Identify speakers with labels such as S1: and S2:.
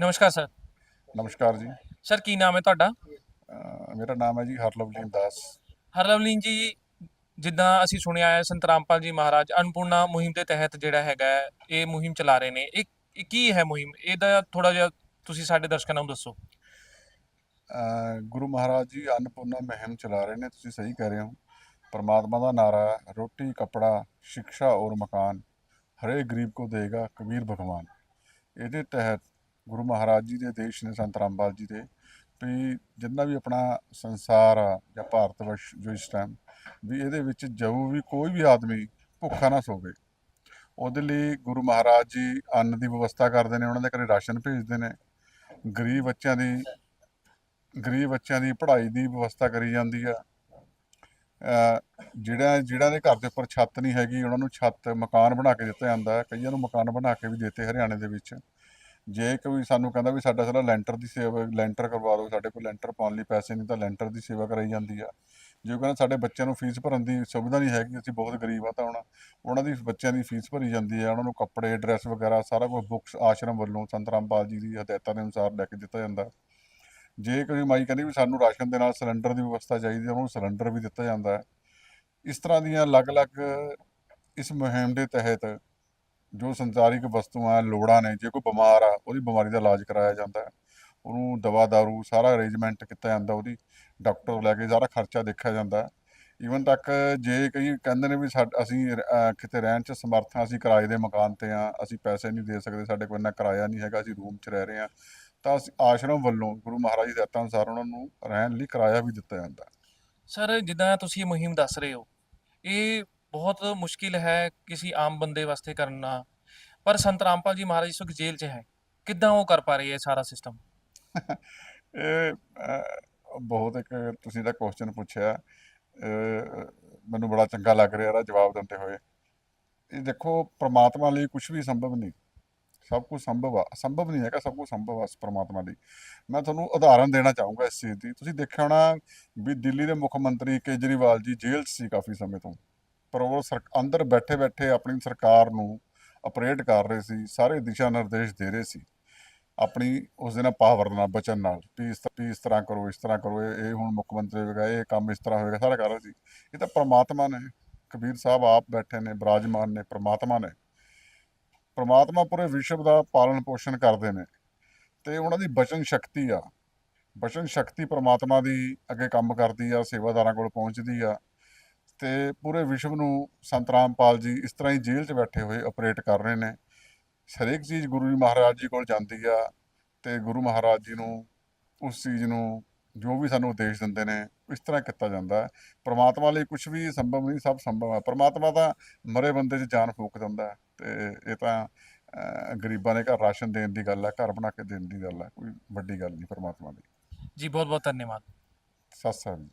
S1: ਨਮਸਕਾਰ ਸਰ।
S2: ਨਮਸਕਾਰ ਜੀ।
S1: ਸਰ ਕੀ ਨਾਮ ਹੈ ਤੁਹਾਡਾ?
S2: ਅਹ ਮੇਰਾ ਨਾਮ ਹੈ ਜੀ ਹਰਲਵਲੀਨ ਦਾਸ।
S1: ਹਰਲਵਲੀਨ ਜੀ ਜਿੱਦਾਂ ਅਸੀਂ ਸੁਣਿਆ ਹੈ ਸੰਤ ਰਾਮਪਾਲ ਜੀ ਮਹਾਰਾਜ ਅਨਪੂਰਨਾ ਮੁਹਿੰਮ ਦੇ ਤਹਿਤ ਜਿਹੜਾ ਹੈਗਾ ਹੈ, ਇਹ ਮੁਹਿੰਮ ਚਲਾ ਰਹੇ ਨੇ। ਇਹ ਇਹ ਕੀ ਹੈ ਮੁਹਿੰਮ? ਇਹਦਾ ਥੋੜਾ ਜਿਹਾ ਤੁਸੀਂ ਸਾਡੇ ਦਰਸ਼ਕਾਂ ਨੂੰ ਦੱਸੋ।
S2: ਅਹ ਗੁਰੂ ਮਹਾਰਾਜ ਜੀ ਅੰਨਪੂਰਨਾ ਮਹਿਮ ਚਲਾ ਰਹੇ ਨੇ ਤੁਸੀਂ ਸਹੀ ਕਹਿ ਰਹੇ ਹੋ। ਪਰਮਾਤਮਾ ਦਾ ਨਾਰਾ ਹੈ ਰੋਟੀ ਕਪੜਾ ਸਿੱਖਿਆ ਔਰ ਮਕਾਨ। ਹਰੇ ਗਰੀਬ ਕੋ ਦੇਗਾ ਕਬੀਰ ਭਗਵਾਨ। ਇਹਦੇ ਤਹਿਤ ਗੁਰੂ ਮਹਾਰਾਜ ਜੀ ਦੇ ਆਦੇਸ਼ ਨੇ ਸੰਤ ਰਾਮਪਾਲ ਜੀ ਦੇ, ਵੀ ਜਿੰਨਾ ਵੀ ਆਪਣਾ ਸੰਸਾਰ ਆ ਜਾਂ ਭਾਰਤ ਵਰਸ਼ ਜੋ ਇਸ ਟਾਈਮ ਵੀ ਇਹਦੇ ਵਿੱਚ ਜੋ ਵੀ ਕੋਈ ਵੀ ਆਦਮੀ ਭੁੱਖਾ ਨਾ ਸੋਵੇ। ਉਹਦੇ ਲਈ ਗੁਰੂ ਮਹਾਰਾਜ ਜੀ ਅੰਨ ਦੀ ਵਿਵਸਥਾ ਕਰਦੇ ਨੇ, ਉਹਨਾਂ ਦੇ ਘਰੇ ਰਾਸ਼ਨ ਭੇਜਦੇ ਨੇ। ਗਰੀਬ ਬੱਚਿਆਂ ਦੀ, ਗਰੀਬ ਬੱਚਿਆਂ ਦੀ ਪੜ੍ਹਾਈ ਦੀ ਵਿਵਸਥਾ ਕਰੀ ਜਾਂਦੀ ਆ। ਜਿਹੜਾ ਜਿਹੜਾ ਦੇ ਘਰ ਦੇ ਉੱਪਰ ਛੱਤ ਨਹੀਂ ਹੈਗੀ, ਉਹਨਾਂ ਨੂੰ ਛੱਤ ਮਕਾਨ ਬਣਾ ਕੇ ਦਿੱਤਾ ਜਾਂਦਾ ਹੈ। ਕਈਆਂ ਨੂੰ ਮਕਾਨ ਬਣਾ ਕੇ ਵੀ ਦਿੱਤੇ ਹਰਿਆਣੇ ਦੇ ਵਿੱਚ। ਜੇ ਕੋਈ ਸਾਨੂੰ ਕਹਿੰਦਾ ਵੀ ਸਾਡਾ ਸਾਰਾ ਲੈਂਟਰ ਦੀ ਸੇਵਾ, ਲੈਂਟਰ ਕਰਵਾ ਦਿਓ, ਸਾਡੇ ਕੋਲ ਲੈਂਟਰ ਪਾਉਣ ਲਈ ਪੈਸੇ ਨਹੀਂ ਤਾਂ ਲੈਂਟਰ ਦੀ ਸੇਵਾ ਕਰਾਈ ਜਾਂਦੀ ਆ। ਜੇ ਉਹ ਕਹਿੰਦਾ ਸਾਡੇ ਬੱਚਿਆਂ ਨੂੰ ਫੀਸ ਭਰਨ ਦੀ ਸੁਵਿਧਾ ਨਹੀਂ ਹੈਗੀ, ਅਸੀਂ ਬਹੁਤ ਗਰੀਬ ਆ ਤਾਂ ਹੁਣ ਉਹਨਾਂ ਦੀ, ਬੱਚਿਆਂ ਦੀ ਫੀਸ ਭਰੀ ਜਾਂਦੀ ਹੈ ਉਹਨਾਂ ਨੂੰ ਕੱਪੜੇ, ਡਰੈਸ ਵਗੈਰਾ ਸਾਰਾ ਕੁਝ ਬੁੱਕਸ ਆਸ਼ਰਮ ਵੱਲੋਂ ਸੰਤ ਰਾਮਪਾਲ ਜੀ ਦੀ ਹਦਾਇਤਾਂ ਦੇ ਅਨੁਸਾਰ ਲੈ ਕੇ ਦਿੱਤਾ ਜਾਂਦਾ। ਜੇ ਕੋਈ ਮਾਈ ਕਹਿੰਦੀ ਵੀ ਸਾਨੂੰ ਰਾਸ਼ਨ ਦੇ ਨਾਲ ਸਿਲੰਡਰ ਦੀ ਵਿਵਸਥਾ ਚਾਹੀਦੀ ਹੈ ਉਹਨੂੰ ਸਿਲੰਡਰ ਵੀ ਦਿੱਤਾ ਜਾਂਦਾ। ਹੈ ਇਸ ਤਰ੍ਹਾਂ ਦੀਆਂ ਅਲੱਗ-ਅਲੱਗ ਇਸ ਮੁਹਿੰਮ ਦੇ ਤਹਿਤ ਜੋ ਸੰਚਾਰਿਕ ਵਸਤੂਆਂ ਲੋੜਾਂ ਨੇ, ਜੇ ਕੋਈ ਬਿਮਾਰ ਆ, ਉਹਦੀ ਬਿਮਾਰੀ ਦਾ ਇਲਾਜ ਕਰਾਇਆ ਜਾਂਦਾ ਹੈ। ਉਹਨੂੰ ਦਵਾ, ਦਾਰੂ, ਸਾਰਾ ਅਰੇਂਜਮੈਂਟ ਕੀਤਾ ਜਾਂਦਾ, ਉਹਦੀ ਡਾਕਟਰ ਤੋਂ ਲੈ ਕੇ ਸਾਰਾ ਖਰਚਾ ਦੇਖਿਆ ਜਾਂਦਾ ਈਵਨ ਤੱਕ ਜੇ ਕਈ ਕਹਿੰਦੇ ਨੇ ਵੀ ਅਸੀਂ ਕਿਤੇ ਰਹਿਣ ਚ ਸਮਰਥ ਹਾਂ, ਅਸੀਂ ਕਿਰਾਏ ਦੇ ਮਕਾਨ ਤੇ ਆ ਅਸੀਂ ਪੈਸੇ ਨਹੀਂ ਦੇ ਸਕਦੇ, ਸਾਡੇ ਕੋਲ ਇੰਨਾ ਕਿਰਾਇਆ ਨਹੀਂ ਹੈਗਾ, ਅਸੀਂ ਰੂਮ 'ਚ ਰਹਿ ਰਹੇ ਹਾਂ, ਤਾਂ ਅਸੀਂ ਆਸ਼ਰਮ ਵੱਲੋਂ ਗੁਰੂ ਮਹਾਰਾਜ ਦੀ ਹਦਾਇਤਾਂ ਅਨੁਸਾਰ ਉਹਨਾਂ ਨੂੰ ਰਹਿਣ ਲਈ ਕਿਰਾਇਆ ਵੀ ਦਿੱਤਾ ਜਾਂਦਾ
S1: ਸਰ ਜਿੱਦਾਂ ਤੁਸੀਂ ਇਹ ਮੁਹਿੰਮ ਦੱਸ ਰਹੇ ਹੋ, ਇਹ ਬਹੁਤ ਮੁਸ਼ਕਿਲ ਹੈ ਕਿਸੇ ਆਮ ਬੰਦੇ ਵਾਸਤੇ ਕਰਨਾ। ਪਰ ਸੰਤ ਰਾਮਪਾਲ ਜੀ ਮਹਾਰਾਜ ਇਸ ਵਕਤ ਜੇਲ੍ਹ 'ਚ ਹੈ। ਕਿੱਦਾਂ ਉਹ ਕਰ ਪਾ ਰਹੇ ਹੈ ਸਾਰਾ ਸਿਸਟਮ
S2: ਇਹ ਅਹ, ਬਹੁਤ ਇੱਕ ਤੁਸੀਂ ਦਾ ਕੁਐਸਚਨ ਪੁੱਛਿਆ। ਅਹ, ਮੈਨੂੰ ਬੜਾ ਚੰਗਾ ਲੱਗ ਰਿਹਾ ਇਹਦਾ ਜਵਾਬ ਦਿੰਦੇ ਹੋਏ। ਇਹ ਦੇਖੋ ਪ੍ਰਮਾਤਮਾ ਲਈ ਕੁਝ ਵੀ ਸੰਭਵ ਨਹੀਂ। ਸਭ ਕੁਝ ਸੰਭਵ ਆ। ਸੰਭਵ ਨਹੀਂ ਹੈਗਾ ਸਭ ਕੁਝ ਸੰਭਵ ਆ ਪ੍ਰਮਾਤਮਾ ਲਈ। ਮੈਂ ਤੁਹਾਨੂੰ ਉਦਾਹਰਨ ਦੇਣਾ ਚਾਹੂੰਗਾ ਇਸ ਚੀਜ਼ ਦੀ। ਤੁਸੀਂ ਦੇਖਿਆ ਹੋਣਾ ਵੀ ਦਿੱਲੀ ਦੇ ਮੁੱਖ ਮੰਤਰੀ ਕੇਜਰੀਵਾਲ ਜੀ ਜੇਲ੍ਹ 'ਚ ਸੀ ਕਾਫੀ ਸਮੇਂ ਤੋਂ। ਪਰ ਉਹ ਸਰ- ਅੰਦਰ ਬੈਠੇ ਬੈਠੇ ਆਪਣੀ ਸਰਕਾਰ ਨੂੰ ਆਪਰੇਟ ਕਰ ਰਹੇ ਸੀ, ਸਾਰੇ ਦਿਸ਼ਾ ਨਿਰਦੇਸ਼ ਦੇ ਰਹੇ ਸੀ। ਆਪਣੀ ਉਸ ਦੇ ਨਾਲ ਪਾਵਰ ਨਾਲ ਬਚਨ ਨਾਲ, ਵੀ ਇਸ ਤ- ਵੀ ਇਸ ਤਰ੍ਹਾਂ ਕਰੋ, ਇਸ ਤਰ੍ਹਾਂ ਕਰੋ, ਇਹ ਇਹ ਹੁਣ ਮੁੱਖ ਮੰਤਰੀ ਹੋਵੇਗਾ, ਇਹ ਕੰਮ ਇਸ ਤਰ੍ਹਾਂ ਹੋਵੇਗਾ, ਸਾਰਾ ਕਰ ਰਹੇ ਸੀ। ਇਹ ਤਾਂ ਪ੍ਰਮਾਤਮਾ ਨੇ, ਕਬੀਰ ਸਾਹਿਬ ਆਪ ਬੈਠੇ ਨੇ, ਬਿਰਾਜਮਾਨ ਨੇ, ਪ੍ਰਮਾਤਮਾ ਨੇ। ਪ੍ਰਮਾਤਮਾ ਪੂਰੇ ਵਿਸ਼ਵ ਦਾ ਪਾਲਣ ਪੋਸ਼ਣ ਕਰਦੇ ਨੇ। ਤੇ ਉਹਨਾਂ ਦੀ ਬਚਨ ਸ਼ਕਤੀ ਆ। ਬਚਨ ਸ਼ਕਤੀ ਪ੍ਰਮਾਤਮਾ ਦੀ ਅੱਗੇ ਕੰਮ ਕਰਦੀ ਆ, ਸੇਵਾਦਾਰਾਂ ਕੋਲ ਪਹੁੰਚਦੀ ਆ। ਤੇ ਪੂਰੇ ਵਿਸ਼ਵ ਨੂੰ ਸੰਤ ਰਾਮਪਾਲ ਜੀ ਇਸ ਤਰ੍ਹਾਂ ਹੀ ਜੇਲ੍ਹ 'ਚ ਬੈਠੇ ਹੋਏ ਆਪਰੇਟ ਕਰ ਰਹੇ ਨੇ। ਹਰੇਕ ਚੀਜ਼ ਗੁਰੂ ਜੀ ਮਹਾਰਾਜ ਜੀ ਕੋਲ ਜਾਂਦੀ ਆ ਤੇ ਗੁਰੂ ਮਹਾਰਾਜ ਜੀ ਨੂੰ ਉਸ ਚੀਜ਼ ਨੂੰ ਜੋ ਵੀ ਸਾਨੂੰ ਉਪਦੇਸ਼ ਦਿੰਦੇ ਨੇ ਇਸ ਤਰ੍ਹਾਂ ਕੀਤਾ ਜਾਂਦਾ ਹੈ। ਪ੍ਰਮਾਤਮਾ ਲਈ ਕੁਝ ਵੀ ਸੰਭਵ ਨਹੀਂ ਸਭ ਸੰਭਵ ਹੈ। ਪ੍ਰਮਾਤਮਾ ਤਾਂ ਮਰੇ ਬੰਦੇ 'ਚ ਜਾਨ ਫੂਕ ਦਿੰਦਾ ਹੈ ਤੇ ਇਹ ਤਾਂ ਗਰੀਬਾਂ ਦੇ ਘਰ ਰਾਸ਼ਨ ਦੇਣ ਦੀ ਗੱਲ ਹੈ ਘਰ ਬਣਾ ਕੇ ਦੇਣ ਦੀ ਗੱਲ ਹੈ ਕੋਈ ਵੱਡੀ ਗੱਲ ਨਹੀਂ ਪ੍ਰਮਾਤਮਾ ਦੀ।
S1: ਜੀ ਬਹੁਤ ਬਹੁਤ ਧੰਨਵਾਦ।
S2: ਸਤਿ ਸ੍ਰੀ ਅਕਾਲ